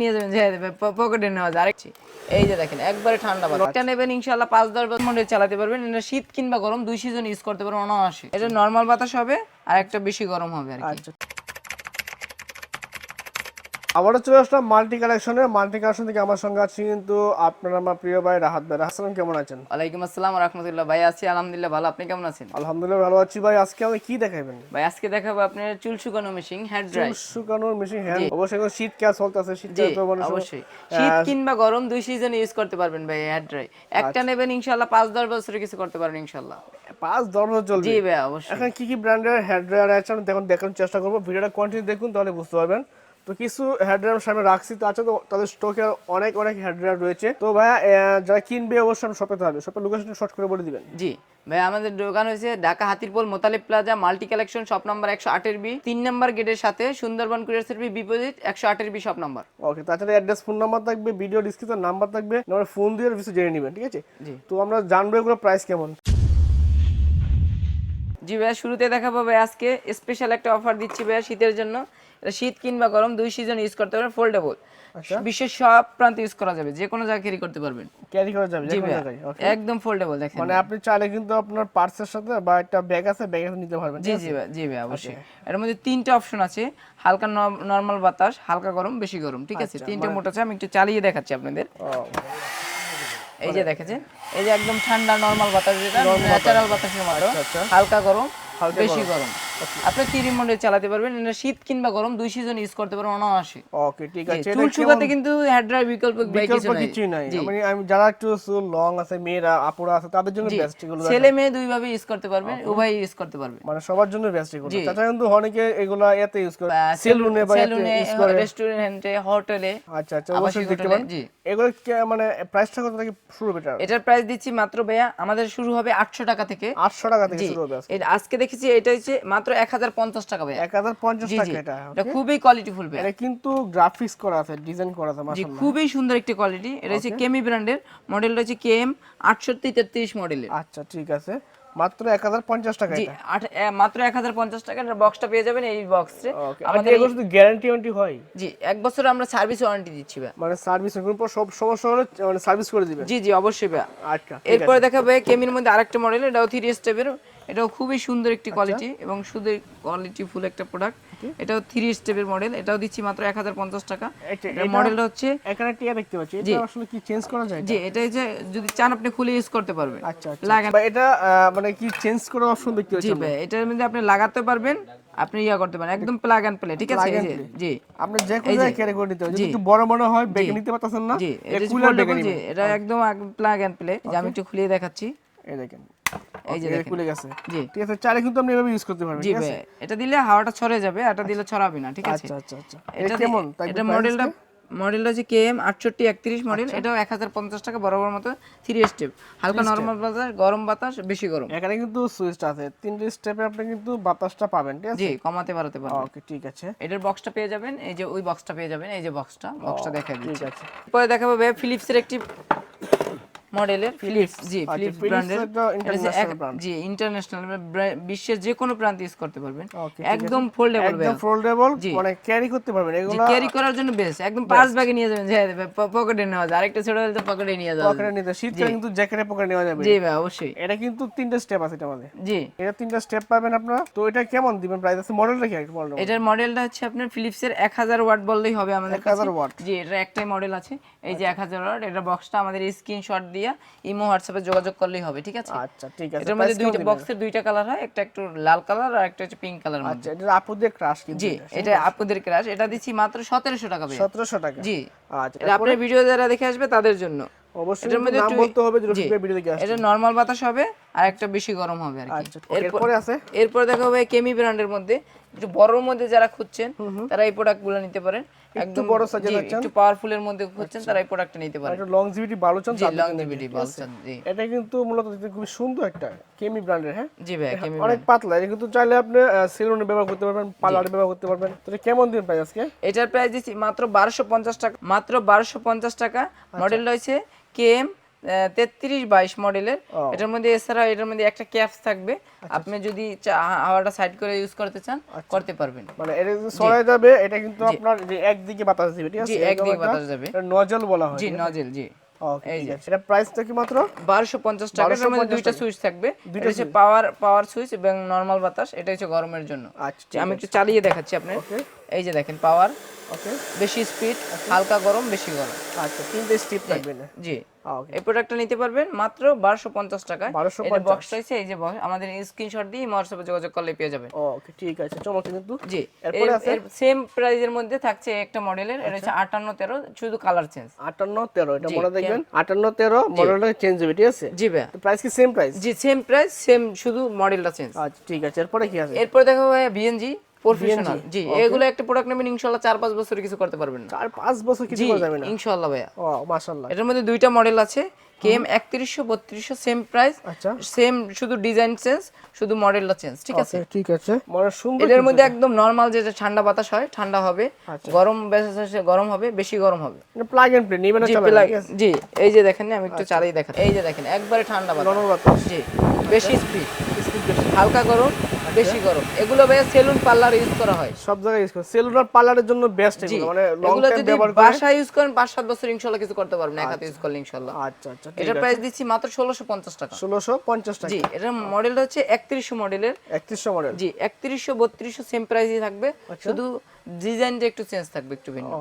নিয়ে পকেটে নেওয়া যায়। এই যে দেখেন, একবারে ঠান্ডা নেবেন পাঁচ, দশ বছর চালাতে পারবেন। শীত কিংবা গরম, দুই সিজন ইউজ করতে পারবেন, অনায়াসে। এটা নর্মাল বাতাস হবে, আর একটা বেশি গরম হবে আর আবারও চলে আসলাম মাল্টি কালেকশনে মাল্টি কালেকশন থেকে আমার সঙ্গে আছে কিন্তু আপনার আমার প্রিয় ভাই রাহাত ভাই। রাহাত সালাম কেমন আছেন? ওয়ালাইকুম আসসালাম রহমতুল্লাহ। ভাই আছি আলহামদুলিল্লাহ ভালো। আপনি কেমন আছেন? আলহামদুলিল্লাহ ভালো আছি ভাই। আজকে আমি কি দেখাবেন? ভাই আজকে দেখাবো আপনার চুল শুকানো মেশিন হেয়ার ড্রাই শুকানোর মেশিন হ্যাঁ অবশ্যই এখন শীত ক্যাস চলতেছে শীত তো মানে অবশ্যই। শীত কিংবা গরম দুই সিজন ইউজ করতে পারবেন ভাই হেয়ার ড্রাই একটা আচ্ছা। নেবেন ইনশাআল্লাহ পাঁচ দশ বছরে কিছু করতে পারবেন ইনশাআল্লাহ। পাঁচ দশ বছর চলবে। জি ভাই অবশ্যই। এখন কি কি ব্র্যান্ডের হেয়ার ড্রায়ার আছে আমি দেখুন দেখানোর চেষ্টা করব। ভিডিওটা কন্টিনিউ দেখুন তাহলে বুঝতে পারবেন। তো কিছু হেয়ার ড্রায়ার সামনে রাখছি তো আছে তো তাদের স্টকে অনেক অনেক ড্রায়ার রয়েছে। তো ভাইয়া যারা কিনবে অবশ্যই আমি শপে হবে শপের লোকেশন শর্ট করে বলে দিবেন। জি ভাই আমাদের দোকান হয়েছে Dhaka Hatirpool Motaleb plaza multi collection shop number একশো আটের বি তিন নাম্বার গেটের সাথে সুন্দরবন কুরিয়ার সার্ভিস বিপরীত একশো আটের বি শপ নাম্বার ওকে তাছাড়া অ্যাড্রেস ফোন নাম্বার থাকবে ভিডিও ডিসক্রিপশন নাম্বার থাকবে আমার ফোন দিয়ে কিছু জেনে নেবেন ঠিক আছে? জি। তো আমরা জানব এগুলো প্রাইস কেমন। জি ভাইয়া শুরুতে দেখাবো ভাই আজকে স্পেশাল একটা অফার দিচ্ছি ভাইয়া শীতের জন্য। এটা শীত কিংবা গরম দুই সিজন ইউজ করতে পারবেন ফোল্ডেবল আচ্ছা। বিশ্বের সব প্রান্তে ইউজ করা যাবে যে কোনো জায়গায় ক্যারি করতে পারবেন। ক্যারি করা যাবে যে কোনো জায়গায় একদম ফোল্ডেবল দেখেন। মানে আপনি চাইলে কিন্তু আপনার পার্সের সাথে বা একটা ব্যাগ আছে ব্যাগে নিতে পারবেন জি জি ভাই জি ভাই অবশ্যই। এর মধ্যে তিনটা অপশন আছে হালকা নরমাল বাতাস হালকা গরম বেশি গরম ঠিক আছে? তিনটা মোট আছে আমি একটু চালিয়ে দেখাচ্ছি আপনাদের। এই যে দেখেছেন এই যে একদম ঠান্ডা নরমাল বাতাস যেটা ন্যাচারাল বাতাসের মতো। আচ্ছা। হালকা গরম বেশি গরম। আপনি রিমোটে চালাতে পারবেন। এটা শীত কিংবা গরম দুই সিজন ইউজ করতে পারবেন অনায়াসে। ওকে ঠিক আছে। চুল শুকাতে কিন্তু হেয়ার ড্রাই বিকল্প বিকল্প কিছু নাই। মানে আমি যারা একটু চুল লং আছে মেয়েরা আপুরা আছে তাদের জন্য বেস্ট এগুলো ছেলে মেয়ে দুই ভাবে ইউজ করতে পারবেন উভয় ইউজ করতে পারবে মানে সবার জন্য বেস্ট এগুলো। তাছাড়া কিন্তু অনেকে এগুলো এতে ইউজ করে। সেলুনে বা সেলুনে রেস্টুরেন্টে হোটেলে আচ্ছা আচ্ছা অবশ্যই দেখতে পারেন। জি। এগুলো মানে প্রাইসটা কত থেকে শুরু এটা এটার? প্রাইস দিচ্ছি মাত্র ভাইয়া আমাদের শুরু হবে আটশো টাকা থেকে। আটশো টাকা থেকে শুরু হবে আজকে দেখেছি এটা হচ্ছে মাত্র এক হাজার পঞ্চাশ টাকা ভাইয়া। এক হাজার পঞ্চাশ টাকা এটা এটা খুবই কোয়ালিটিফুল ভাইয়া। এটা কিন্তু গ্রাফিক্স করা আছে ডিজাইন করা আছে জি মাশাআল্লাহ। খুবই সুন্দর একটি কোয়ালিটি এটা হচ্ছে কেমি ব্র্যান্ডের মডেলটা হচ্ছে কেএম আটষট্টি তেত্রিশ মডেলের আচ্ছা ঠিক আছে। মাত্র এক হাজার পঞ্চাশ টাকা এটা। মাত্র এক হাজার পঞ্চাশ টাকার বক্সটা পেয়ে যাবেন এই বক্সে আমাদের আমাদের এগুলো শুধু গ্যারান্টি ওয়ারেন্টি হয়? জি এক বছর আমরা সার্ভিস ওয়ারেন্টি দিচ্ছি ভাইয়া। মানে সার্ভিস কোনো পর সব সমস্যা হলে মানে সার্ভিস করে দিবেন? জি জি অবশ্যই ভাইয়া। আচ্ছা এরপরে দেখাবে কেমির মধ্যে আরেকটা মডেল এটাও থ্রি স্টেপের এটাও খুবই সুন্দর একটি আচ্ছা। কোয়ালিটি এবং সুন্দর কোয়ালিটি ফুল একটা প্রোডাক্ট এটাও থ্রি স্টেপের মডেল এটাও দিচ্ছি মাত্র এক হাজার পঞ্চাশ টাকা। এটার মডেলটা হচ্ছে এখানে টিয়া দেখতে পাচ্ছি। এটা আসলে কি চেঞ্জ করা যায় জি এটা? যে যদি চান আপনি খুলে ইউজ করতে পারবেন। আচ্ছা আচ্ছা। লাগান। এটা মানে কি চেঞ্জ করার অপশন দেখতে পাচ্ছি জি ভাই এটার মধ্যে আপনি লাগাতে পারবেন আপনি ইয়া করতে পারেন। একদম প্লাগ এন্ড প্লে ঠিক আছে? এই যে, জি। আপনি যে কোনো জায়গায় ক্যারি করে নিতে যদি একটু বড় মনে হয় ব্যাগে নিতে পারতেছেন না জি এটা একদম প্লাগ এন্ড প্লে যে আমি একটু খুলিয়ে দেখাচ্ছি। এই দেখেন। এই যে খুলে গেছে। জি। ঠিক আছে চাইলে কিন্তু আপনি এভাবে ইউজ করতে পারবেন জি ঠিক আছে? ভাই এটা দিলে হাওয়াটা ছড়ে যাবে এটা দিলে ছড়াবে না ঠিক আছে? আচ্ছা আচ্ছা আচ্ছা। এটা কেমন? এটা মডেলটা মডেলটা হচ্ছে কেএম আটষট্টি একত্রিশ মডেল আচ্ছা। এটাও এক হাজার পঞ্চাশ টাকা বরাবর মতো থ্রি স্টেপ হালকা নর্মাল বাতাস গরম বাতাস বেশি গরম। এখানে কিন্তু সুইচটা আছে তিনটে স্টেপে আপনি কিন্তু বাতাসটা পাবেন ঠিক আছে? জি কমাতে বাড়াতে পারবেন। ওকে ঠিক আছে। এটার বক্সটা পেয়ে যাবেন এই যে ওই বক্সটা পেয়ে যাবেন এই যে বক্সটা বক্সটা দেখা ঠিক দিচ্ছি। পরে দেখাবো ভাই ফিলিপসের একটি মডেলের ফিলিপস জি ফিলিপস ব্র্যান্ডের একটা international জি ইন্টারন্যাশনাল বিশ্বের যে কোনো প্রান্তে ইউজ করতে পারবেন। একদম ফোল্ডেবল একদম ফোল্ডেবল মানে ক্যারি করতে পারবেন। এগুলো ক্যারি করার জন্য বেস্ট একদম ব্যাগে নিয়ে যাবেন যে পকেটে নেওয়া যায়। আরেকটা ছোট হলে তো পকেটে নিয়ে যাওয়া পকেটে নিতে শীতকালে কিন্তু জ্যাকেটে পকেটে নেওয়া যাবে। জি ভাই অবশ্যই। এটা কিন্তু তিনটে স্টেপ আছে এটা মধ্যে। জি। এটা তিনটা স্টেপ পাবেন আপনারা। তো এটা কেমন দিবেন প্রাইস আছে মডেলটা কি একটা মডেল এটার মডেলটা হচ্ছে আপনার ফিলিপসের এক হাজার ওয়াট বললেই হবে আমাদের এক হাজার ওয়াট। জি এটা একটাই মডেল আছে। এই যে এক হাজার ওয়াট এটা বক্সটা আমাদের স্ক্রিনশট দিয়ে ইমো হোয়াটসঅ্যাপে যোগাযোগ করলেই হবে ঠিক আছে? আচ্ছা ঠিক আছে এটার মধ্যে দুইটা বক্সের দুইটা কালার হয় একটা একটু লাল কালার আর একটা হচ্ছে পিঙ্ক কালার আচ্ছা এটা আপুদের ক্রাশ কিন্তু জি এটা আপুদের ক্রাশ এটা দিচ্ছি মাত্র সতেরোশো টাকা ভাই সতেরোশো টাকা। জি আচ্ছা এটা আপনার ভিডিও যারা দেখে আসবে তাদের জন্য। অবশ্যই এটার মধ্যে নাম বলতে হবে যে। রফিকের ভিডিও দেখে আসছে এটা নর্মাল বাতাস হবে আর একটা বেশি গরম হবে আর কি। আচ্ছা এরপরে আছে? এরপর দেখা হবে কেমি ব্র্যান্ডের মধ্যে। একটু বড়র মধ্যে যারা খুঁজছেন তারা এই প্রোডাক্টগুলো নিতে পারেন। একদম বড় এর জি, চাচ্ছেন? একটু পাওয়ারফুলের মধ্যে খুঁজছেন তারা এই প্রোডাক্টটা নিতে পারেন। একটা লংজিভিটি ভালো চান জি লংজিভিটি বলছেন জি। এটা কিন্তু মূলত দেখতে খুবই সুন্দর একটা কেমি ব্র্যান্ডের হ্যাঁ? জি ভাই কেমি অনেক পাতলা এটা কিন্তু চাইলে আপনি সেলুনে ব্যবহার করতে পারবেন পার্লারে ব্যবহার করতে পারবেন। তো কেমন দিন প্রাইস আজকে? এটার প্রাইস দিচ্ছি মাত্র বারোশো পঞ্চাশ টাকা মাত্র বারোশো পঞ্চাশ টাকা। আচ্ছা। মডেল রয়েছে কেএম তেত্রিশ বাইশ মডেলের। এটার মধ্যে এছাড়া এটার মধ্যে একটা ক্যাপস থাকবে। আপনি যদি হাওয়াটা সাইড করে ইউজ করতে চান করতে পারবেন। মানে এটা যদি সরাই যাবে এটা কিন্তু আপনার যে একদিকে বাতাস দিবে ঠিক আছে? একদিকে বাতাস যাবে। নজল বলা হয় জি নজেল জি। এটা প্রাইসটা কি মাত্র? বারোশো পঞ্চাশ টাকা এটার মধ্যে দুইটা সুইচ থাকবে। এটা হচ্ছে পাওয়ার পাওয়ার সুইচ এবং নর্মাল বাতাস। এটা হচ্ছে গরমের জন্য। আচ্ছা আমি একটু চালিয়ে দেখাচ্ছি আপনার। এই যে দেখেন পাওয়ার ওকে বেশি স্পিড হালকা গরম বেশি গরম। আচ্ছা তিনটে স্টিপ থাকবে না? জি। ওকে এই প্রোডাক্টটা নিতে পারবেন মাত্র বারোশো পঞ্চাশ টাকায়। 1250 এটা বক্স রয়েছে এই যে box, আমাদের স্ক্রিনশট দিয়ে হোয়াটসঅ্যাপে যোগাযোগ করলে পেয়ে যাবেন। ওকে ঠিক আছে চমৎকার কিন্তু জি এরপরে আছে? সেম প্রাইজের মধ্যে থাকছে একটা মডেলের এটা হচ্ছে আটান্ন তেরো শুধু কালার চেঞ্জ আটান্ন তেরো এটা মনে দেখবেন? আটান্ন তেরো মডেলটা চেঞ্জ হবে ঠিক আছে? জি ভাইয়া। তো প্রাইস কি সেম প্রাইস জি সেম প্রাইস সেম শুধু মডেলটা চেঞ্জ আচ্ছা ঠিক আছে এরপরে কি আছে? এরপর দেখো ভাইয়া বিএনজি প্রফেশনাল জি এগুলো একটা প্রোডাক্ট নেবেন ইনশাআল্লাহ চার পাঁচ বছর কিছু করতে পারবেন না। চার পাঁচ বছর কিছু জি করা যাবে না? ইনশাআল্লাহ ভাইয়া। ও মাশাআল্লাহ। এটার মধ্যে দুইটা মডেল আছে কেএম একত্রিশশো বত্রিশশো সেম প্রাইস আচ্ছা। সেম শুধু ডিজাইন চেঞ্জ শুধু মডেলটা চেঞ্জ ঠিক আছে? ঠিক আছে। মানে সুন্দর এটার মধ্যে একদম নর্মাল যেটা ঠান্ডা বাতাস হয় ঠান্ডা হবে আচ্ছা। গরম বেশি গরম হবে বেশি গরম হবে। প্লাগ এন্ড প্লে নিবে না জি এই যে দেখেন আমি একটু চালিয়ে দেখেন এই যে দেখেন একবারে ঠান্ডা বাতাস। নরম বাতাস। জি বেশি স্পিড হালকা গরম বেশি গরম। এগুলো ভাইয়া সেলুন পার্লার ইউজ করা হয়। সব জায়গায় ইউজ করে। সেলুলার পার্লারের জন্য বেস্ট এগুলো মানে লং টাইম যদি ব্যবহার করে। বাসায় ইউজ করেন পাঁচ সাত বছর ইনশাল্লাহ কিছু করতে পারবেন এক ইউজ করলে ইনশাল্লাহ। আচ্ছা আচ্ছা এটার প্রাইস দিচ্ছি মাত্র ষোলোশো পঞ্চাশ টাকা। ষোলোশো পঞ্চাশ টাকা। জি এটার মডেলটা হচ্ছে একত্রিশশো মডেলের একত্রিশশো মডেল জি একত্রিশশো বত্রিশশো সেম প্রাইসই থাকবে। আচ্ছা। শুধু ডিজাইনটা একটু চেঞ্জ থাকবে একটু ভিন্ন।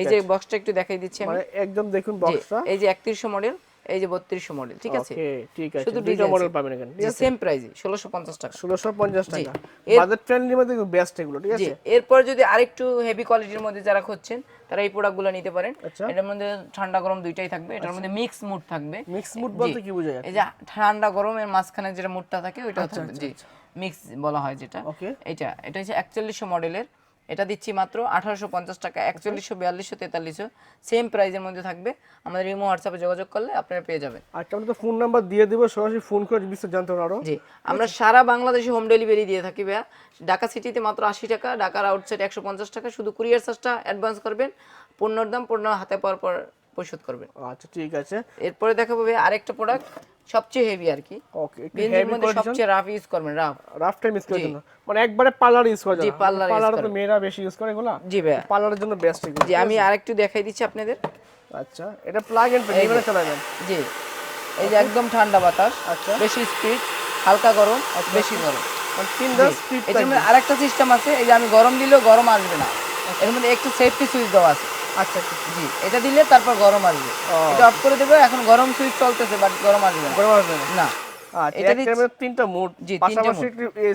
এই যে বক্সটা একটু দেখাই দিচ্ছি আমি। মানে একদম দেখুন বক্সটা এই যে একত্রিশশো মডেল এই যে বত্রিশশো মডেল ঠিক আছে? ঠিক আছে। শুধু দুইটা মডেল পাবেন এখানে সেম ষোলোশো পঞ্চাশ টাকা। ষোলোশো পঞ্চাশ টাকা। বাজেট ফ্রেন্ডলির মধ্যে বেস্ট এগুলো ঠিক আছে? এরপর যদি আরেকটু হেভি কোয়ালিটির মধ্যে যারা খুঁজছেন তারা এই প্রোডাক্টগুলো নিতে পারেন। আচ্ছা। এটার মধ্যে ঠান্ডা গরম দুইটাই থাকবে এটার মধ্যে মিক্স মুড থাকবে। মিক্স মুড বলতে কি বোঝা যায় এই যে ঠান্ডা গরমের মাঝখানে যেটা মুডটা থাকে ওইটা আচ্ছা, থাকবে। জি। মিক্স বলা হয় যেটা। ওকে। এটা এটা হচ্ছে একচল্লিশশো মডেলের এটা দিচ্ছি মাত্র আঠারোশো পঞ্চাশ টাকা একচল্লিশশো বিয়াল্লিশশো তেতাল্লিশশো। সেম প্রাইজের মধ্যে থাকবে। আমাদের ইমো হোয়াটসঅ্যাপে যোগাযোগ করলে আপনারা পেয়ে যাবেন। আর আমরা তো ফোন নাম্বার দিয়ে দেবো সরাসরি ফোন করে বিস্তারিত জানতে পারো আরও জি আমরা সারা বাংলাদেশে হোম ডেলিভারি দিয়ে থাকি ভাইয়া। ঢাকা সিটিতে মাত্র আশি টাকা ঢাকার আউটসাইড একশো পঞ্চাশ টাকা। শুধু কুরিয়ার চার্জটা অ্যাডভান্স করবেন। পণ্যর দাম পণ্য হাতে পাওয়ার পর পরিশোধ করবেন। আচ্ছা ঠিক আছে। এরপরে দেখাবো আরেকটা প্রোডাক্ট সবচেয়ে হেভি আর কি। ওকে হেভি মধ্যে সবচেয়ে রাফ ইউজ করবেন রাফ রাফ টাইম ইউজ করার জন্য। মানে একবারে পার্লার ইউজ করা জি, যায় parlour use পার্লার তো মেয়েরা বেশি ইউজ করে এগুলা? জি ভাইয়া। পার্লারের জন্য বেস্ট এগুলো জি আমি আরেকটু দেখাই দিচ্ছি আপনাদের। আচ্ছা এটা প্লাগ এন্ড প্লে না চালাবেন জি। এই যে একদম ঠান্ডা বাতাস আচ্ছা। বেশি স্পিড হালকা গরম আর বেশি গরম। মানে তিনটা স্পিড এটার মধ্যে আরেকটা সিস্টেম আছে এই যে আমি গরম দিলেও গরম আসবে না। এর মধ্যে একটু সেফটি সুইচ দেওয়া আছে। আচ্ছা আচ্ছা জি এটা দিলে তারপর গরম আসবে। এটা অফ করে দেবে এখন গরম সুইচ চলতেছে বাট গরম আসবে না। গরম আসবে না? আচ্ছা তিনটা মোড জি, পাশাপাশি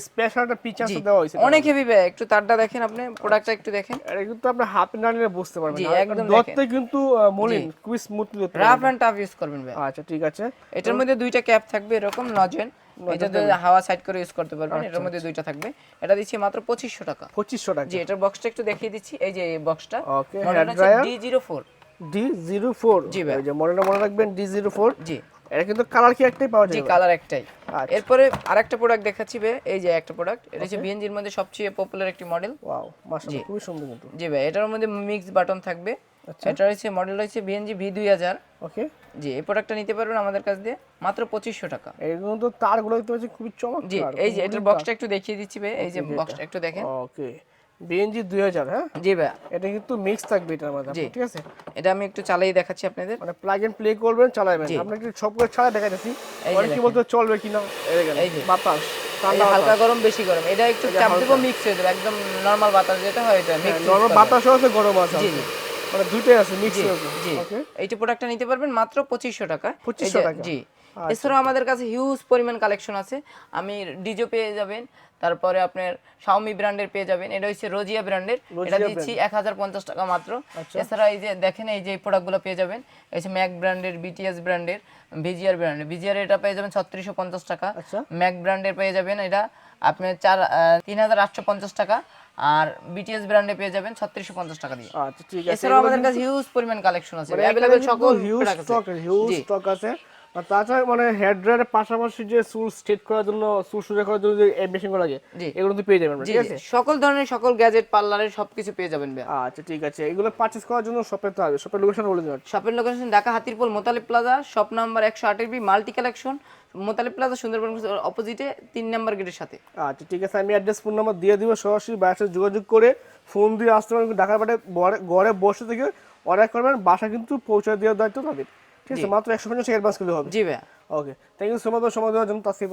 স্পেশাল একটা জি। দেওয়া হয়েছে অনেক হেভি একটু তারটা দেখেন আপনি প্রোডাক্টটা একটু দেখেন। এটা কিন্তু আপনি হাফ না নিলে বুঝতে পারবেন জি, একদম দত্তে কিন্তু মলিন স্মুথলি রাফ পারবেন। এন্ড টাফ ইউজ করবেন ভাই। আচ্ছা ঠিক আছে। এটার মধ্যে দুইটা ক্যাপ থাকবে এরকম নজেন। এটা হাওয়া সাইড করে ইউজ করতে পারবেন আচ্ছা, এটার মধ্যে দুইটা থাকবে। এটা দিচ্ছি মাত্র টাকা। টাকা। জি এটার বক্সটা একটু দেখিয়ে দিচ্ছি এই যে বক্সটা ওকে জি ভাই। যে মডেলটা মনে রাখবেন ডি জিরো ফোর জি। এটা কিন্তু কালার কি একটাই পাওয়া জি কালার একটাই। আচ্ছা। এরপরে আরেকটা প্রোডাক্ট দেখাচ্ছি বে এই যে একটা প্রোডাক্ট এটা হচ্ছে বিএনজির মধ্যে সবচেয়ে পপুলার একটি মডেল ওয়াও মাশাআল্লাহ খুবই সুন্দর কিন্তু। জি ভাই এটার মধ্যে মিক্স বাটন থাকবে। আচ্ছা। এটা হচ্ছে মডেল হচ্ছে বিএনজি ভি দুই হাজার। ওকে। জি এই প্রোডাক্টটা নিতে পারবেন আমাদের কাছ দিয়ে মাত্র পঁচিশশো টাকা। এগুলো তো তারগুলো দেখতে পাচ্ছি খুবই জি এই যে এটার বক্সটা একটু দেখিয়ে দিচ্ছি ভাই এই যে বক্সটা একটু দেখেন। ওকে বিএনজি দুই হাজার হ্যাঁ? জি ভাই। এটা কিন্তু মিক্স থাকবে এটার মধ্যে। ঠিক আছে? এটা আমি একটু চালিয়ে দেখাচ্ছি আপনাদের। মানে প্লাগ এন্ড প্লে করবেন চালাবেন। আপনি একটু সব করে ছাড়া যে অনেকে দেখেন। বলতে চলবে কিনা এই যে। বাতাস হালকা গরম বেশি গরম। এটা একটু চাপ দেবো মিক্স হয়ে যাবে একদম নর্মাল বাতাস যেটা হয় এটা মিক্স নরমাল বাতাস আছে গরম আছে জি। মানে দুইটাই আছে মিক্স আছে জি। এইটা প্রোডাক্টটা নিতে পারবেন মাত্র পঁচিশশো টাকা। 2500 টাকা। জি। এছাড়াও আমাদের কাছে হিউজ পরিমাণ কালেকশন আছে। আমি ডিজো পেয়ে যাবেন তারপরে আপনার শাওমি ব্র্যান্ডের পেয়ে যাবেন। এটা হচ্ছে রোজিয়া ব্র্যান্ডের এটা দিচ্ছি এক হাজার পঞ্চাশ টাকা মাত্র। আচ্ছা। এছাড়া এই যে দেখেন এই যে প্রোডাক্টগুলো পেয়ে যাবেন। ম্যাক ব্র্যান্ডের বিটিএস ব্র্যান্ডের ভিজিআর ব্র্যান্ডের ভিজিআর এটা পেয়ে যাবেন ছত্রিশশো পঞ্চাশ টাকা। আচ্ছা। ম্যাক ব্র্যান্ডের পেয়ে যাবেন। এটা আপনার চার তিন হাজার আটশো পঞ্চাশ টাকা। আর বিটিএস ব্র্যান্ডে পেয়ে যাবেন ছত্রিশশো পঞ্চাশ টাকা দিয়ে। আচ্ছা ঠিক আছে। এছাড়াও আমাদের কাছে হিউজ পরিমাণ কালেকশন আছে। অ্যাভেলেবেল সকল হিউজ স্টক হিউজ স্টক আছে। আর তাছাড়া মানে হেয়ার ড্রায়ারের পাশাপাশি যে চুল স্ট্রেট করার জন্য চুল সোজা করার জন্য যে মেশিনগুলো লাগে এগুলো তো পেয়ে যাবেন ঠিক আছে? সকল ধরনের সকল গ্যাজেট পার্লারের সবকিছু পেয়ে যাবেন ভাইয়া। আচ্ছা ঠিক আছে। এগুলো পারচেজ করার জন্য শপে তো হবে। শপের লোকেশন বলে দিন শপের location Dhaka Hatirpool Motalib plaza shop number একশো আটের B multi collection Motalib plaza Sundarban অপোজিটে তিন নাম্বার গেটের সাথে। আচ্ছা ঠিক আছে আমি অ্যাড্রেস ফোন নাম্বার দিয়ে দিব। সরাসরি বাসে সাথে যোগাযোগ করে ফোন দিয়ে আসতে পারবেন ঢাকার বাটে ঘরে বসে থেকে অর্ডার করবেন। বাসা কিন্তু পৌঁছে দেওয়ার দায়িত্ব তাদের। ঠিক আছে মাত্র একশো পঞ্চাশ অ্যাডভান্স করলে হবে। জি ভাইয়া। Okay thank you so much সময় দেওয়ার জন্য। সেই